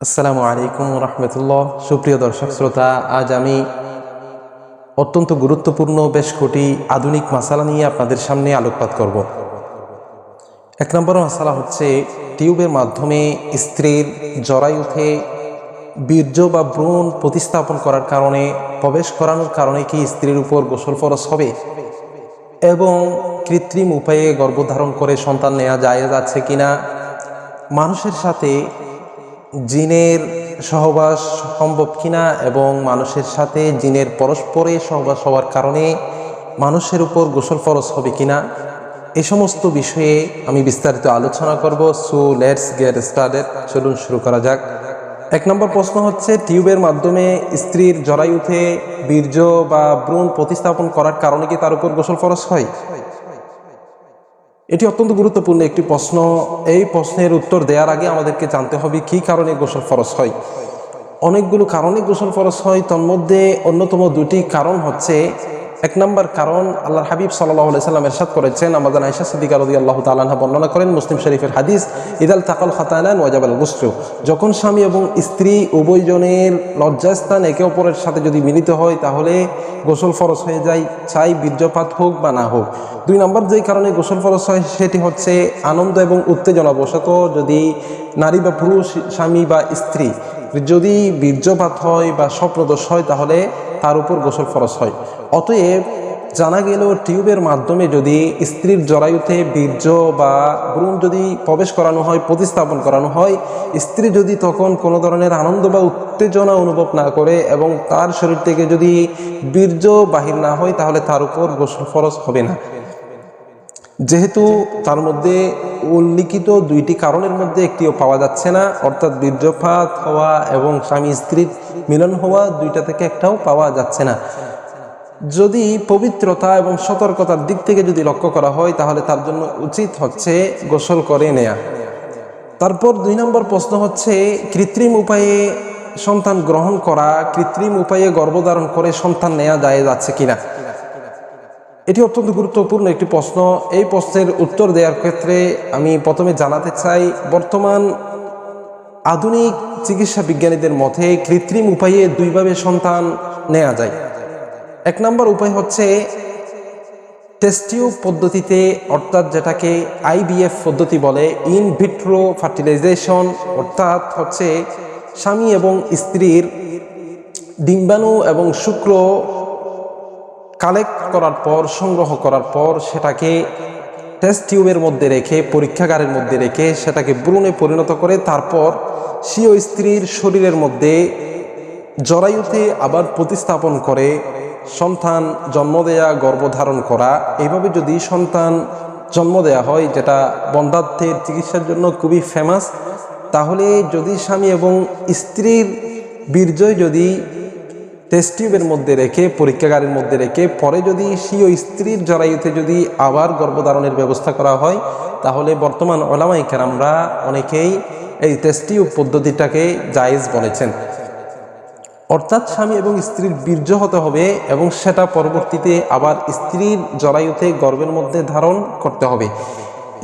আসসালামু আলাইকুম রহমতুল্লাহ। সুপ্রিয় দর্শক শ্রোতা, আজ আমি অত্যন্ত গুরুত্বপূর্ণ বেশ কটি আধুনিক মশালা নিয়ে আপনাদের সামনে আলোকপাত করব। এক নম্বর মশালা হচ্ছে, টিউবের মাধ্যমে স্ত্রীর জরায়ুতে বীর্য বা ভ্রূণ প্রতিস্থাপন করার কারণে, প্রবেশ করানোর কারণে কি স্ত্রীর উপর গোসল ফরস হবে? এবং কৃত্রিম উপায়ে গর্ভধারণ করে সন্তান নেওয়া যায় যাচ্ছে কিনা? মানুষের সাথে জিনের সহবাস সম্ভব কিনা এবং মানুষের সাথে জিনের পরস্পরে সহবাস হওয়ার কারণে মানুষের উপর গোসল ফরস হবে কিনা, এ সমস্ত বিষয়ে আমি বিস্তারিত আলোচনা করব। সো লেটস গেট স্টার্টেড চলুন শুরু করা যাক। এক নম্বর প্রশ্ন হচ্ছে, টিউবের মাধ্যমে স্ত্রীর জরায়ুতে বীর্য বা ভ্রূণ প্রতিস্থাপন করার কারণে কি তার উপর গোসল ফরস হয়? এটি অত্যন্ত গুরুত্বপূর্ণ একটি প্রশ্ন। এই প্রশ্নের উত্তর দেওয়ার আগে আমাদেরকে জানতে হবে কি কারণে গোসল ফরস হয়। অনেকগুলো কারণে গোসল ফরস হয়, তন্মধ্যে অন্যতম দুটি কারণ হচ্ছে এক নম্বর কারণ আল্লাহর হাবিব সাল্লাহ সাল্লাম এরশাদ করেছেন আমাদের আয়সা সিদ্দিকা রদি আল্লাহ তালাহা বর্ণনা করেন মুসলিম শরীফের হাদিস, ইদাল তাকাল খাতানান ওয়াজাবাল গুসরু যখন স্বামী এবং স্ত্রী উভয়জনের লজ্জাস্থান একে অপরের সাথে যদি মিলিত হয়, তাহলে গোসল ফরস হয়ে যায়, চাই বীর্যপাত হোক বা না হোক। দুই নম্বর যেই কারণে গোসল ফরস হয়, সেটি হচ্ছে আনন্দ এবং উত্তেজনা বশত যদি নারী বা পুরুষ, স্বামী বা স্ত্রী যদি বীর্যপাত হয় বা স্বপ্নদোষ হয়, তাহলে তার উপর গোসল ফরস হয়। অতএব জানা গেল টিউবের মাধ্যমে যদি স্ত্রীর জরায়ুতে বীর্য বা ব্রুণ যদি প্রবেশ করানো হয়, প্রতিস্থাপন করানো হয়, স্ত্রী যদি তখন কোনো ধরনের আনন্দ বা উত্তেজনা অনুভব না করে এবং তার শরীর থেকে যদি বীর্য বাহির না হয়, তাহলে তার উপর গোসল ফরস হবে না। যেহেতু তার মধ্যে উল্লিখিত দুইটি কারণের মধ্যে একটিও পাওয়া যাচ্ছে না, অর্থাৎ বীর্যপাত হওয়া এবং স্বামী স্ত্রীর মিলন হওয়া দুইটা থেকে একটাও পাওয়া যাচ্ছে না। যদি পবিত্রতা এবং সতর্কতার দিক থেকে যদি লক্ষ্য করা হয়, তাহলে তার জন্য উচিত হচ্ছে গোসল করে নেয়া। তারপর দুই নম্বর প্রশ্ন হচ্ছে, কৃত্রিম উপায়ে সন্তান গ্রহণ করা, কৃত্রিম উপায়ে গর্ভধারণ করে সন্তান নেওয়া যায় যাচ্ছে কিনা? এটি অত্যন্ত গুরুত্বপূর্ণ একটি প্রশ্ন। এই প্রশ্নের উত্তর দেওয়ার ক্ষেত্রে আমি প্রথমে জানাতে চাই, বর্তমান আধুনিক চিকিৎসা বিজ্ঞানীদের মতে কৃত্রিম উপায়ে দুইভাবে সন্তান নেওয়া যায়। এক নম্বর উপায় হচ্ছে টেস্টিউ পদ্ধতিতে, অর্থাৎ যেটাকে আইবিএফ পদ্ধতি বলে, ইন ভিট্রো ফার্টিলাইজেশন, অর্থাৎ হচ্ছে স্বামী এবং স্ত্রীর ডিম্বাণু এবং শুক্র কালেক্ট করার পর, সংগ্রহ করার পর সেটাকে টেস্ট টিউবের মধ্যে রেখে, পরীক্ষাগারের মধ্যে রেখে সেটাকে ব্রুণে পরিণত করে তারপর সিও স্ত্রীর শরীরের মধ্যে জরায়ুতে আবার প্রতিস্থাপন করে সন্তান জন্ম দেয়া, গর্ভধারণ করা। এইভাবে যদি সন্তান জন্ম দেয়া হয়, যেটা বন্ধাত্বের চিকিৎসার জন্য খুবই ফেমাস তাহলে যদি স্বামী এবং স্ত্রীর বীর্যই যদি টেস্ট টিউবের মধ্যে রেখে, পরীক্ষাগারের মধ্যে রেখে, পরে যদি সিও স্ত্রীর জরায়ুতে যদি আবার গর্ভধারণের ব্যবস্থা করা হয়, তাহলে বর্তমান ওলামাই কেরামরা অনেকেই এই টেস্ট টিউব পদ্ধতিটাকে জায়েজ বলেছেন। অর্থাৎ স্বামী এবং স্ত্রীর বীর্য হতে হবে এবং সেটা পরবর্তীতে আবার স্ত্রীর জরায়ুতে গর্ভের মধ্যে ধারণ করতে হবে।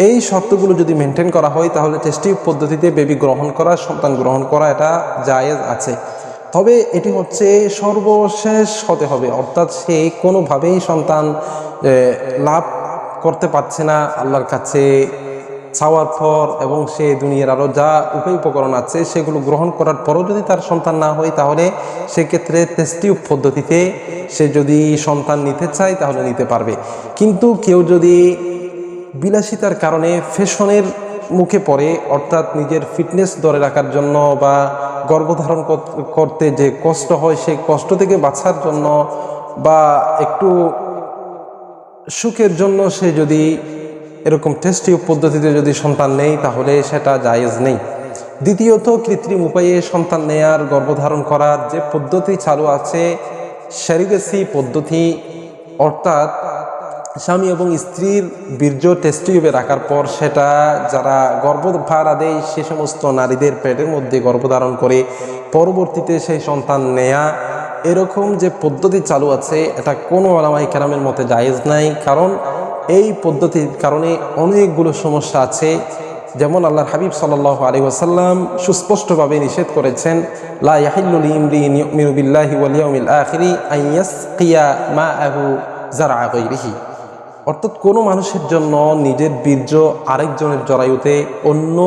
এই শর্তগুলো যদি মেনটেন করা হয়, তাহলে টেস্টিভ পদ্ধতিতে বেবি গ্রহণ করা, সন্তান গ্রহণ করা, এটা জায়েজ আছে। তবে এটি হচ্ছে সর্বশেষ হতে হবে। অর্থাৎ সে কোনোভাবেই সন্তান লাভ করতে পারছে না আল্লাহর কাছে। চাওয়ার পর এবং সে দুনিয়ার আরও যা উপায় উপকরণ আছে সেগুলো গ্রহণ করার পরও যদি তার সন্তান না হয়, তাহলে সেক্ষেত্রে টেস্টিভ পদ্ধতিতে সে যদি সন্তান নিতে চায়, তাহলে নিতে পারবে। কিন্তু কেউ যদি বিলাসিতার কারণে ফ্যাশনের মুখে পড়ে, অর্থাৎ নিজের ফিটনেস ধরে রাখার জন্য বা গর্ভধারণ করতে যে কষ্ট হয় সেই কষ্ট থেকে বাঁচার জন্য বা একটু সুখের জন্য সে যদি এরকম টেস্টিভ পদ্ধতিতে যদি সন্তান নেই তাহলে সেটা জায়েজ নেই। দ্বিতীয়ত, কৃত্রিম উপায়ে সন্তান নেয়ার, গর্ভধারণ করার যে পদ্ধতি চালু আছে সেরিগেসি পদ্ধতি, অর্থাৎ স্বামী এবং স্ত্রীর বীর্য টেস্টিউবে রাখার পর সেটা যারা গর্ভভাড়া দেয়, সে সমস্ত নারীদের পেটের মধ্যে গর্ভধারণ করে, পরবর্তীতে সেই সন্তান নেয়া। এরকম যে পদ্ধতি চালু আছে, এটা কোনো আলামাই কেরামের মতে জায়েজ নাই, কারণ এই পদ্ধতির কারণে অনেকগুলো সমস্যা আছে। যেমন আল্লাহর হাবিব সাল্লাহ আলী ওসাল্লাম সুস্পষ্টভাবে নিষেধ করেছেন, লা ইয়াহিল্লুল ইমরিন আখিরি আন ইয়াসকিয়া মাআহু জারআ গায়রিহি। অর্থাৎ কোনো মানুষের জন্য নিজের বীর্য আরেকজনের জরায়ুতে, অন্য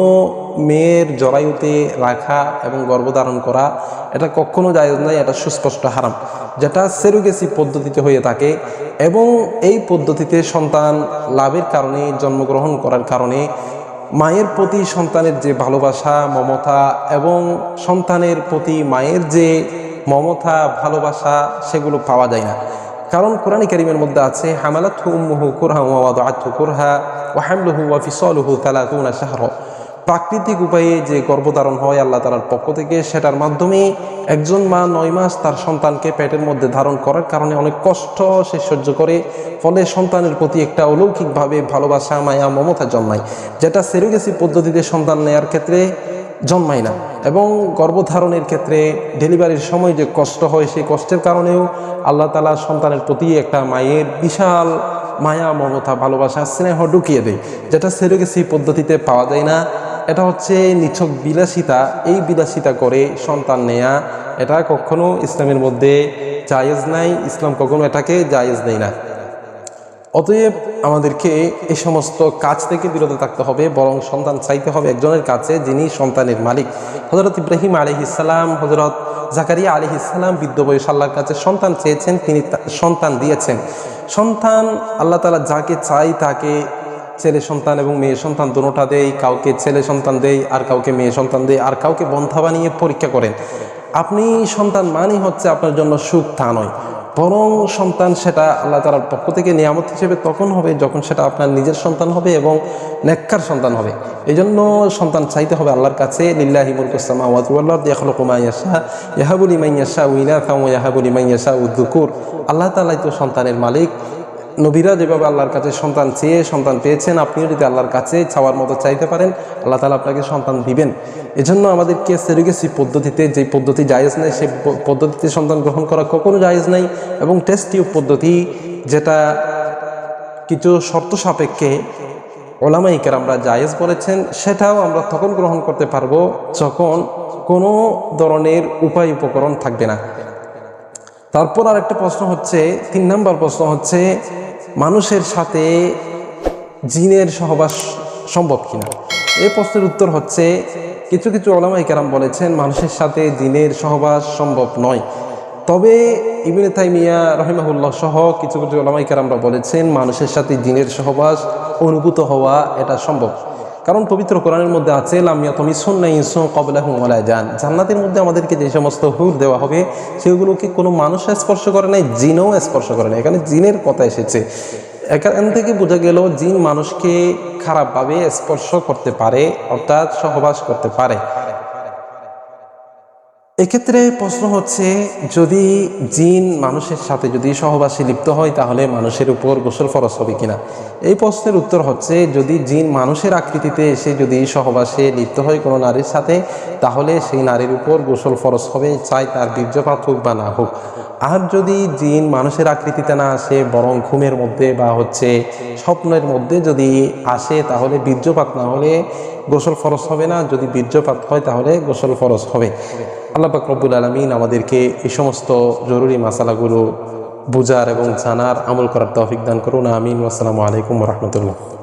মেয়ের জরায়ুতে রাখা এবং গর্ভধারণ করা, এটা কখনো জায়েজ নাই এটা সুস্পষ্ট হারাম। যেটা সেরুগেসি পদ্ধতিতে হয়ে থাকে এবং এই পদ্ধতিতে সন্তান লাভের কারণে, জন্মগ্রহণ করার কারণে মায়ের প্রতি সন্তানের যে ভালোবাসা, মমতা এবং সন্তানের প্রতি মায়ের যে মমতা, ভালোবাসা, সেগুলো পাওয়া যায় না। কারণ কোরআনী কারিমের মধ্যে আছে হামালাত উম্মুহু কুরহা ওয়াদাআতহু কুরহা ওয়া হামলুহু ওয়া ফিসালুহু 30 শাহরা। প্রাকৃতিক উপায়ে যে গর্ভধারণ হয় আল্লাহ তালার পক্ষ থেকে, সেটার মাধ্যমে একজন মা নয় মাস তার সন্তানকে পেটের মধ্যে ধারণ করার কারণে অনেক কষ্ট সে সহ্য করে, ফলে সন্তানের প্রতি একটা অলৌকিকভাবে ভালোবাসা, মায়া, মমতা জন্মায়, যেটা সেরোগেসি পদ্ধতিতে সন্তান নেয়ার ক্ষেত্রে জন্মায় না। এবং গর্ভধারণের ক্ষেত্রে ডেলিভারির সময় যে কষ্ট হয়, সেই কষ্টের কারণেও আল্লাহ তালা সন্তানের প্রতি একটা মায়ের বিশাল মায়া, মমতা, ভালোবাসা, স্নেহ ঢুকিয়ে দেয়, যেটা সেরোগেসি পদ্ধতিতে পাওয়া যায় না। এটা হচ্ছে নিছক বিলাসিতা। এই বিলাসিতা করে সন্তান নেয়া, এটা কখনো ইসলামের মধ্যে জায়েজ নাই, ইসলাম কখনো এটাকে জায়েজ নেই না। অতএব আমাদেরকে এই সমস্ত কাজ থেকে বিরত থাকতে হবে, বরং সন্তান চাইতে হবে একজনের কাছে, যিনি সন্তানের মালিক। হজরত ইব্রাহিম আলী ইসলাম হজরত জাকারিয়া আলী ইসলাম বৃদ্ধ বয়স আল্লাহর কাছে সন্তান চেয়েছেন, তিনি সন্তান দিয়েছেন। সন্তান, আল্লাহ তালা যাকে চাই তাকে ছেলে সন্তান এবং মেয়ে সন্তান দুটা দেয়, কাউকে ছেলে সন্তান দেয়, আর কাউকে মেয়ে সন্তান দেয়, আর কাউকে বন্ধা বানিয়ে পরীক্ষা করেন। আপনি সন্তান মানই হচ্ছে আপনার জন্য সুখ তা নয়। বরং সন্তান সেটা আল্লাহ তালার পক্ষ থেকে নিয়ামত হিসেবে তখন হবে যখন সেটা আপনার নিজের সন্তান হবে এবং নেককার সন্তান হবে। এই জন্য সন্তান চাইতে হবে আল্লাহর কাছে, লিল্লাহি মুলকুসামা ওয়াজুল্লাহ দেখল মা ইয়াশা ইয়াহাবুলি মান ইয়াশা ইনাথা ওয়া ইয়াহাবুলি মান ইয়াশা উদ্দুকুর। আল্লাহ তালাই তো সন্তানের মালিক। নবীরা যেভাবে আল্লাহর কাছে সন্তান চেয়ে সন্তান পেয়েছেন, আপনিও যদি আল্লাহর কাছে চাওয়ার মতো চাইতে পারেন, আল্লাহ তালা আপনাকে সন্তান দিবেন। এজন্য আমাদেরকে সেরিগেসি পদ্ধতিতে, যে পদ্ধতি জায়েজ নেই সেই পদ্ধতিতে সন্তান গ্রহণ করা কখনো জায়েজ নাই এবং টেস্ট পদ্ধতি যেটা কিছু শর্ত সাপেক্ষে ওলামাইকার আমরা জায়েজ বলেছেন সেটাও আমরা তখন গ্রহণ করতে পারব যখন কোনো ধরনের উপায় উপকরণ থাকবে না। তারপর আরেকটা প্রশ্ন হচ্ছে, তিন নম্বর প্রশ্ন হচ্ছে মানুষের সাথে জিনের সহবাস সম্ভব কিনা? এই প্রশ্নের উত্তর হচ্ছে, কিছু কিছু ওলামাই কেরাম বলেছেন, মানুষের সাথে জিনের সহবাস সম্ভব নয়। তবে ইবিনে তাইমিয়া রহিমাহুল্লাহ সহ কিছু কিছু ওলামাই কেরামরা বলেছেন, মানুষের সাথে জিনের সহবাস অনুভূত হওয়া এটা সম্ভব। কারণ পবিত্র কোরআনের মধ্যে আছে লামিয়া তুমি সন্না ইনসু কবলা হুমলা যান জান্নাতের মধ্যে আমাদেরকে যে সমস্ত হুর দেওয়া হবে, সেগুলোকে কোনো মানুষ স্পর্শ করে নাই, জিনও স্পর্শ করে নাই। এখানে জিনের কথা এসেছে। এখান থেকে বোঝা গেল, জিন মানুষকে খারাপভাবে স্পর্শ করতে পারে, অর্থাৎ সহবাস করতে পারে। এক্ষেত্রে প্রশ্ন হচ্ছে, যদি জিন মানুষের সাথে যদি সহবাসী লিপ্ত হয়, তাহলে মানুষের উপর গোসল ফরজ হবে কিনা? এই প্রশ্নের উত্তর হচ্ছে, যদি জিন মানুষের আকৃতিতে এসে যদি সহবাসে লিপ্ত হয় কোনো নারীর সাথে, তাহলে সেই নারীর উপর গোসল ফরজ হবে, চাই তার বীর্যপাত হোক বা না হোক। আর যদি জিন মানুষের আকৃতিতে না আসে, বরং ঘুমের মধ্যে বা হচ্ছে স্বপ্নের মধ্যে যদি আসে, তাহলে বীর্যপাত না হলে গোসল ফরজ হবে না, যদি বীর্যপাত হয়, তাহলে গোসল ফরজ হবে। আল্লাহ রব্বুল আলমিন আমাদেরকে এই সমস্ত জরুরি মশালাগুলো বোঝার এবং জানার আমল করার তৌফিক দান করুন। আমিন। আসসালামু আলাইকুম রহমতুল্লাহ।